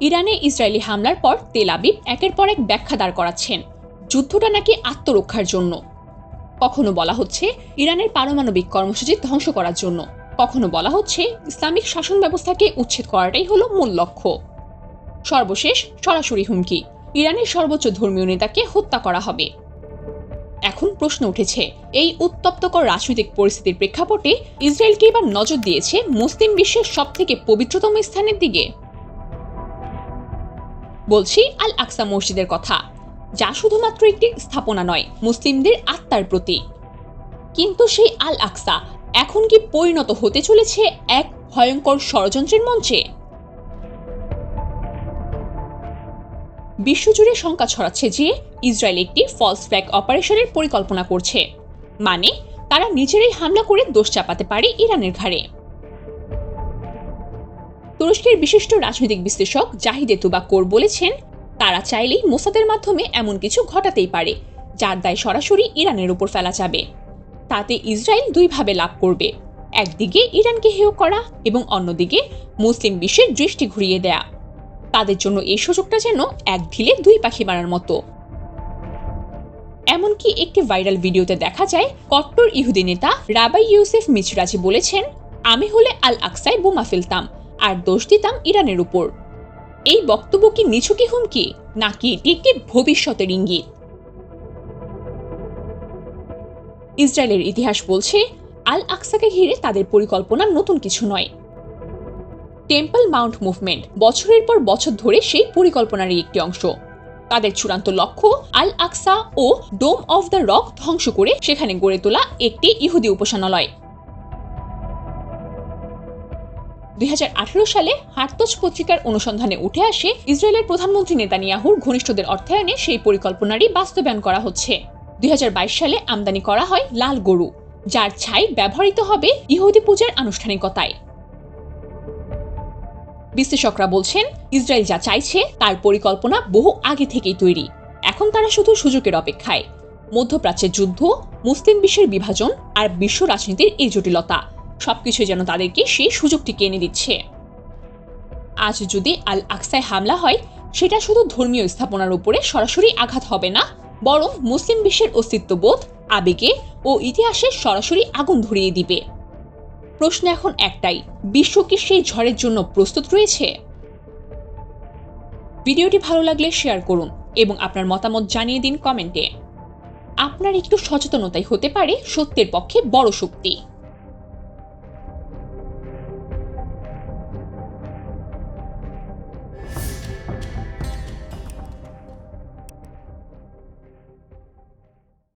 ইরানে ইসরায়েলি হামলার পর তেল আবিব একের পর এক ব্যাখ্যা দাঁড় করাচ্ছেন। যুদ্ধটা নাকি আত্মরক্ষার জন্য। কখনো বলা হচ্ছে ইরানের পারমাণবিক কর্মসূচি ধ্বংস করার জন্য। কখনো বলা হচ্ছে ইসলামিক শাসন ব্যবস্থাকে উচ্ছেদ করাটাই হলো মূল লক্ষ্য। সর্বশেষ সরাসরি হুমকি। ইরানের সর্বোচ্চ ধর্মীয় নেতাকে হত্যা করা হবে। এখন প্রশ্ন উঠেছে, এই উত্তপ্তকর রাজনৈতিক পরিস্থিতির প্রেক্ষাপটে ইসরায়েলকে এবার নজর দিয়েছে মুসলিম বিশ্বের সবথেকে পবিত্রতম স্থানের দিকে। বলছি আল আকসা মসজিদের কথা, যা শুধুমাত্র একটি স্থাপনা নয়, মুসলিমদের আত্মার প্রতীক। কিন্তু সেই আল আকসা এখন কি পরিণত হতে চলেছে এক ভয়ঙ্কর ষড়যন্ত্রের মঞ্চে? বিশ্বজুড়ে শঙ্কা ছড়াচ্ছে যে ইসরায়েল একটি ফলস ফ্ল্যাগ অপারেশনের পরিকল্পনা করছে। মানে তারা নিজেরাই হামলা করে দোষ চাপাতে পারে ইরানের ঘাড়ে। তুরস্কের বিশিষ্ট রাজনৈতিক বিশ্লেষক জাহিদে তুবাকোর বলেছেন, তারা চাইলেই মোসাদের মাধ্যমে এমন কিছু ঘটাতেই পারে, যার দায় সরাসরি ইরানের উপর ফেলা যাবে। তাতে ইসরায়েল দুইভাবে লাভ করবে, একদিকে ইরানকে হেয় করা এবং অন্যদিকে মুসলিম বিশ্বের দৃষ্টি ঘুরিয়ে দেয়া। তাদের জন্য এই সুযোগটা যেন এক ঢিলে দুই পাখি মারার মতো। এমনকি একটি ভাইরাল ভিডিওতে দেখা যায়, কট্টর ইহুদি নেতা রাবাই ইউসেফ মিচরাজি বলেছেন, আমি হলে আল আকসায় বোমা ফেলতাম। আর দোষ দিতাম ইরানের উপর। এই বক্তব্য কি নিছকি হুমকি, নাকি এটি একটি ভবিষ্যতের ইঙ্গিত? ইসরায়েলের ইতিহাস বলছে আল আকসাকে ঘিরে তাদের পরিকল্পনা নতুন কিছু নয়। টেম্পল মাউন্ট মুভমেন্ট বছরের পর বছর ধরে সেই পরিকল্পনারই একটি অংশ। তাদের চূড়ান্ত লক্ষ্য আল আকসা ও ডোম অফ দ্য রক ধ্বংস করে সেখানে গড়ে তোলা একটি ইহুদি উপাসনালয় দুই হাজার আঠেরো সালে হার্তজ পত্রিকার অনুসন্ধানে উঠে আসে ইসরায়েলের প্রধানমন্ত্রী নেতানিয়াহুর ঘনিষ্ঠদের অর্থায়নে সেই পরিকল্পনারই বাস্তবায়ন করা হচ্ছে। দুই হাজার বাইশ সালে আমদানি করা হয় লাল গরু, যার ছাই ব্যবহৃত হবে ইহুদি পূজার আনুষ্ঠানিকতায়। বিশ্লেষকরা বলছেন, ইসরায়েল যা চাইছে, তার পরিকল্পনা বহু আগে থেকেই তৈরি। এখন তারা শুধু সুযোগের অপেক্ষায়। মধ্যপ্রাচ্যের যুদ্ধ, মুসলিম বিশ্বের বিভাজন আর বিশ্ব রাজনীতির এই জটিলতা। সবকিছু যেন তাদেরকে সেই সুযোগটিকে এনে দিচ্ছে। আজ যদি আল আকসায় হামলা হয়, সেটা শুধু ধর্মীয় স্থাপনার উপরে সরাসরি আঘাত হবে না, বরং মুসলিম বিশ্বের অস্তিত্ববোধ, আবেগে ও ইতিহাসে সরাসরি আগুন ধরিয়ে দিবে। প্রশ্ন এখন একটাই, বিশ্ব কি সেই ঝড়ের জন্য প্রস্তুত রয়েছে? ভিডিওটি ভালো লাগলে শেয়ার করুন এবং আপনার মতামত জানিয়ে দিন কমেন্টে। আপনার একটু সচেতনতাই হতে পারে সত্যের পক্ষে বড় শক্তি।